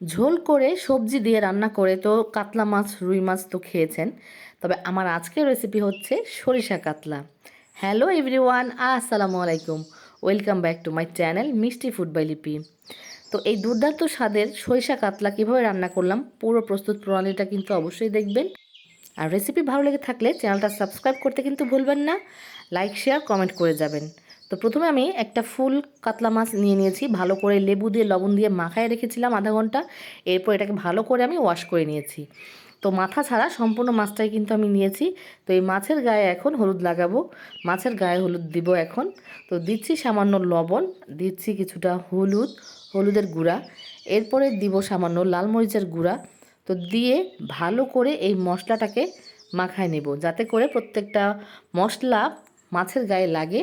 ঝোল করে সবজি দিয়ে রান্না করে তো কাতলা মাছ, রুই মাছ তো খেয়েছেন। তবে আমার আজকের রেসিপি হচ্ছে সরিষা কাতলা। হ্যালো এভরিওয়ান আসসালামু আলাইকুম। Welcome back to my channel Mishti food by Lipi তো এই দুর্দান্ত স্বাদের সরিষা কাতলা কীভাবে রান্না করলাম, পুরো প্রস্তুত প্রণালীটা কিন্তু অবশ্যই দেখবেন। আর রেসিপি ভালো লেগে থাকলে চ্যানেলটা সাবস্ক্রাইব করতে কিন্তু ভুলবেন না। লাইক শেয়ার কমেন্ট করে যাবেন। তো প্রথমে আমি একটা ফুল কাতলা মাছ নিয়ে নিয়েছি, ভালো করে লেবু দিয়ে, লবণ দিয়ে মাখায় রেখেছিলাম আধা ঘণ্টা। এরপর এটাকে ভালো করে আমি ওয়াশ করে নিয়েছি। তো মাথা ছাড়া সম্পূর্ণ মাছটাই কিন্তু আমি নিয়েছি। তো এই মাছের গায়ে এখন হলুদ লাগাবো। মাছের গায়ে হলুদ দিব এখন। তো দিচ্ছি সামান্য লবণ, দিচ্ছি কিছুটা হলুদ, হলুদের গুঁড়া। এরপরে দিব সামান্য লাল মরিচের গুঁড়া। তো দিয়ে ভালো করে এই মশলাটাকে মাখায় নেব, যাতে করে প্রত্যেকটা মশলা মাছের গায়ে লাগে।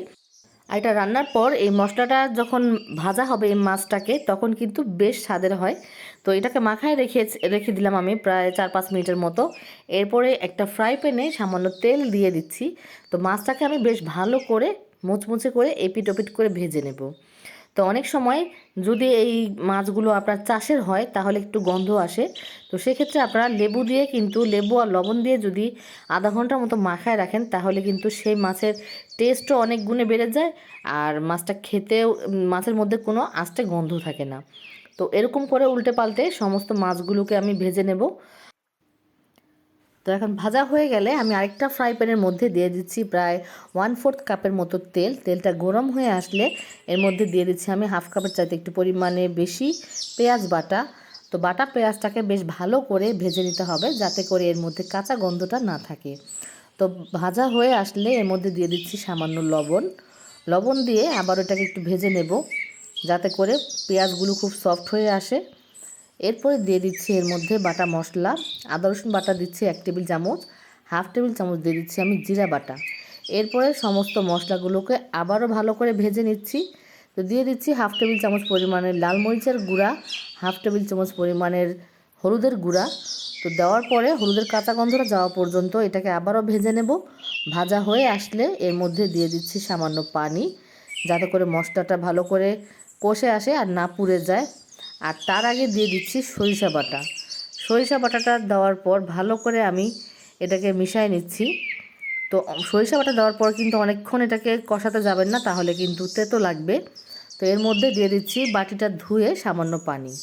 আর এটা রান্নার পর এই মশলাটা যখন ভাজা হবে এই মাছটাকে, তখন কিন্তু বেশ স্বাদের হয়। তো এটাকে মাখায় রেখে রেখে দিলাম আমি প্রায় চার পাঁচ মিনিটের মতো। এরপরে একটা ফ্রাই প্যানে সামান্য তেল দিয়ে দিচ্ছি। তো মাছটাকে আমি বেশ ভালো করে মুচমুচে করে এপিট ওপিট করে ভেজে নেব। তো অনেক সময় যদি এই মাছগুলো আপনার চাষের হয়, তাহলে একটু গন্ধ আসে। তো সেক্ষেত্রে আপনারা লেবু দিয়ে কিন্তু লেবু আর লবণ দিয়ে যদি আধা ঘণ্টার মতো মাখায় রাখেন, তাহলে কিন্তু সেই মাছের টেস্টও অনেক গুণে বেড়ে যায় আর মাছটা খেতেও, মাছের মধ্যে কোনো আস্তে গন্ধ থাকে না। তো এরকম করে উল্টে পাল্টে সমস্ত মাছগুলোকে আমি ভেজে নেব। তো এখন ভাজা হয়ে গেলে আমি আরেকটা ফ্রাই প্যানের মধ্যে দিয়ে দিচ্ছি প্রায় ওয়ান ফোর্থ কাপের মতো তেল। তেলটা গরম হয়ে আসলে এর মধ্যে দিয়ে দিচ্ছি আমি হাফ কাপের চাইতে একটু পরিমাণে বেশি পেঁয়াজ বাটা। তো বাটা পেঁয়াজটাকে বেশ ভালো করে ভেজে নিতে হবে যাতে করে এর মধ্যে কাঁচা গন্ধটা না থাকে। তো ভাজা হয়ে আসলে এর মধ্যে দিয়ে দিচ্ছি সামান্য লবণ। লবণ দিয়ে আবার ওটাকে একটু ভেজে নেব যাতে করে পেঁয়াজগুলো খুব সফট হয়ে আসে। এরপরে দিয়ে দিচ্ছি এর মধ্যে বাটা মশলা, আদা রসুন বাটা দিচ্ছি এক টেবিল চামচ, হাফ টেবিল চামচ দিয়ে দিচ্ছি আমি জিরা বাটা। এরপরে সমস্ত মশলাগুলোকে আবারও ভালো করে ভেজে নিচ্ছি। তো দিয়ে দিচ্ছি হাফ টেবিল চামচ পরিমাণের লাল মরিচের গুঁড়া, হাফ টেবিল চামচ পরিমাণের হলুদের গুঁড়া। তো দেওয়ার পরে হলুদের কাঁচা গন্ধটা যাওয়া পর্যন্ত এটাকে আবারও ভেজে নেব। ভাজা হয়ে আসলে এর মধ্যে দিয়ে দিচ্ছি সামান্য পানি, যাতে করে মশলাটা ভালো করে কষে আসে আর না পুড়ে যায়। আর তার আগে দিয়ে দিচ্ছি সরিষা বাটা। সরিষা বাটাটা দেওয়ার পর ভালো করে আমি এটাকে মিশাই নিচ্ছি। তো সরিষা বাটা দেওয়ার পর কিন্তু অনেকক্ষণ এটাকে কষাতে যাবেন না, তাহলে কিন্তু তেতো লাগবে। তো এর মধ্যে দিয়ে দিচ্ছি বাটিটা ধুয়ে সামান্য পানি।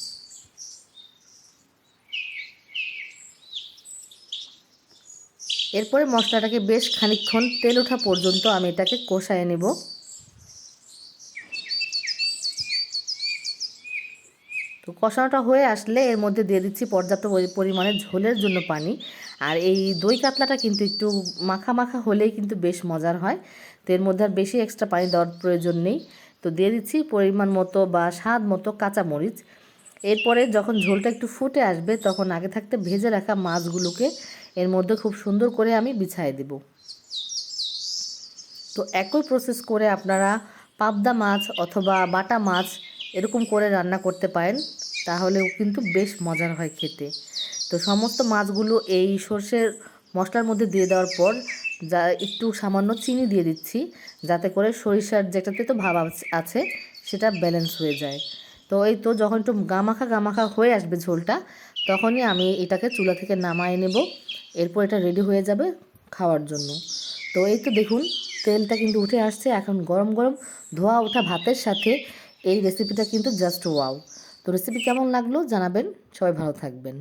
এরপরে মশলাটাকে বেশ খানিকক্ষণ তেল ওঠা পর্যন্ত আমি এটাকে কষায় নেব। তো কষানোটা হয়ে আসলে এর মধ্যে দিয়ে দিচ্ছি পর্যাপ্ত পরিমাণে ঝোলের জন্য পানি। আর এই দই কাতলাটা কিন্তু একটু মাখা মাখা হলেই কিন্তু বেশ মজার হয়। তো এর মধ্যে আর বেশি এক্সট্রা পানি দেওয়ার প্রয়োজন নেই। তো দিয়ে দিচ্ছি পরিমাণ মতো বা স্বাদ মতো কাঁচামরিচ। এরপরে যখন ঝোলটা একটু ফুটে আসবে তখন আগে থাকতে ভেজে রাখা মাছগুলোকে এর মধ্যে খুব সুন্দর করে আমি বিছাই দেব। তো একই প্রসেস করে আপনারা পাবদা মাছ অথবা বাটা মাছ এরকম করে রান্না করতে পারেন তাহলেও কিন্তু বেশ মজার হয় খেতে। তো সমস্ত মাছগুলো এই সর্ষের মশলার মধ্যে দিয়ে দেওয়ার পর যা একটু সামান্য চিনি দিয়ে দিচ্ছি, যাতে করে সরিষার যেটাতে তো ভাব আছে সেটা ব্যালেন্স হয়ে যায়। তো এই তো যখন একটু গামাখা গামাখা হয়ে আসবে ঝোলটা, তখনই আমি এটাকে চুলা থেকে নামায় নেব। এরপর এটা রেডি হয়ে যাবে খাওয়ার জন্য। তো এই তো দেখুন, তেলটা কিন্তু উঠে আসছে, এখন গরম গরম ধোয়া ওঠা ভাতের সাথে এই রেসিপিটা কিন্তু জাস্ট ওয়াও তো রেসিপি কেমন লাগল জানাবেন। সবাই ভালো থাকবেন।